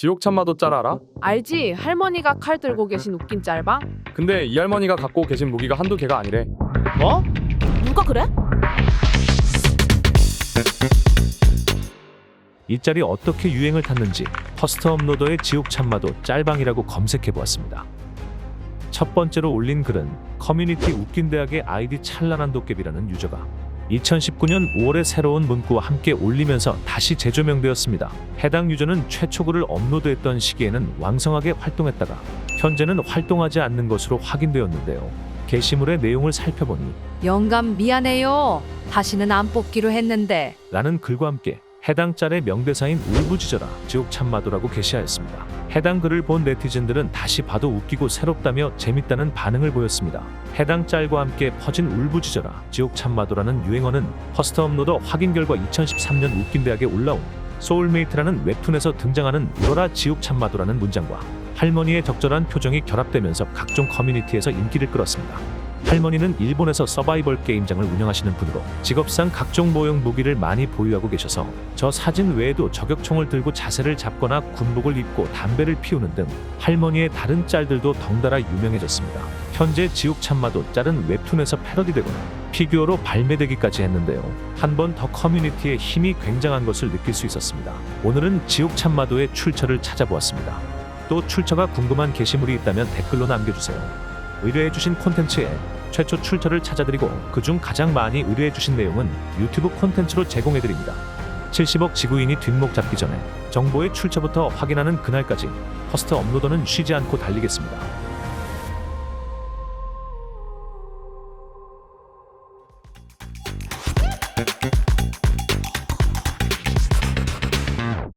지옥 참마도 짤 알아? 알지? 할머니가 칼 들고 계신 웃긴 짤방? 근데 이 할머니가 갖고 계신 무기가 한두 개가 아니래. 뭐? 누가 그래? 이 짤이 어떻게 유행을 탔는지 퍼스트 업로더의 지옥 참마도 짤방이라고 검색해 보았습니다. 첫 번째로 올린 글은 커뮤니티 웃긴 대학의 아이디 찬란한 도깨비라는 유저가 2019년 5월에 새로운 문구와 함께 올리면서 다시 재조명되었습니다. 해당 유저는 최초 글을 업로드했던 시기에는 왕성하게 활동했다가 현재는 활동하지 않는 것으로 확인되었는데요. 게시물의 내용을 살펴보니 영감 미안해요. 다시는 안 뽑기로 했는데. 라는 글과 함께 해당 짤의 명대사인 울부짖어라 지옥 참마도라고 게시하였습니다. 해당 글을 본 네티즌들은 다시 봐도 웃기고 새롭다며 재밌다는 반응을 보였습니다. 해당 짤과 함께 퍼진 울부짖어라 지옥 참마도라는 유행어는 퍼스트 업로더 확인 결과 2013년 웃긴 대학에 올라온 소울메이트라는 웹툰에서 등장하는 울어라 지옥 참마도라는 문장과 할머니의 적절한 표정이 결합되면서 각종 커뮤니티에서 인기를 끌었습니다. 할머니는 일본에서 서바이벌 게임장을 운영하시는 분으로 직업상 각종 모형 무기를 많이 보유하고 계셔서 저 사진 외에도 저격총을 들고 자세를 잡거나 군복을 입고 담배를 피우는 등 할머니의 다른 짤들도 덩달아 유명해졌습니다. 현재 지옥 참마도 짤은 웹툰에서 패러디되거나 피규어로 발매되기까지 했는데요. 한 번 더 커뮤니티의 힘이 굉장한 것을 느낄 수 있었습니다. 오늘은 지옥 참마도의 출처를 찾아보았습니다. 또 출처가 궁금한 게시물이 있다면 댓글로 남겨주세요. 의뢰해주신 콘텐츠에 최초 출처를 찾아드리고 그중 가장 많이 의뢰해주신 내용은 유튜브 콘텐츠로 제공해드립니다. 70억 지구인이 뒷목 잡기 전에 정보의 출처부터 확인하는 그날까지 허스트 업로더는 쉬지 않고 달리겠습니다.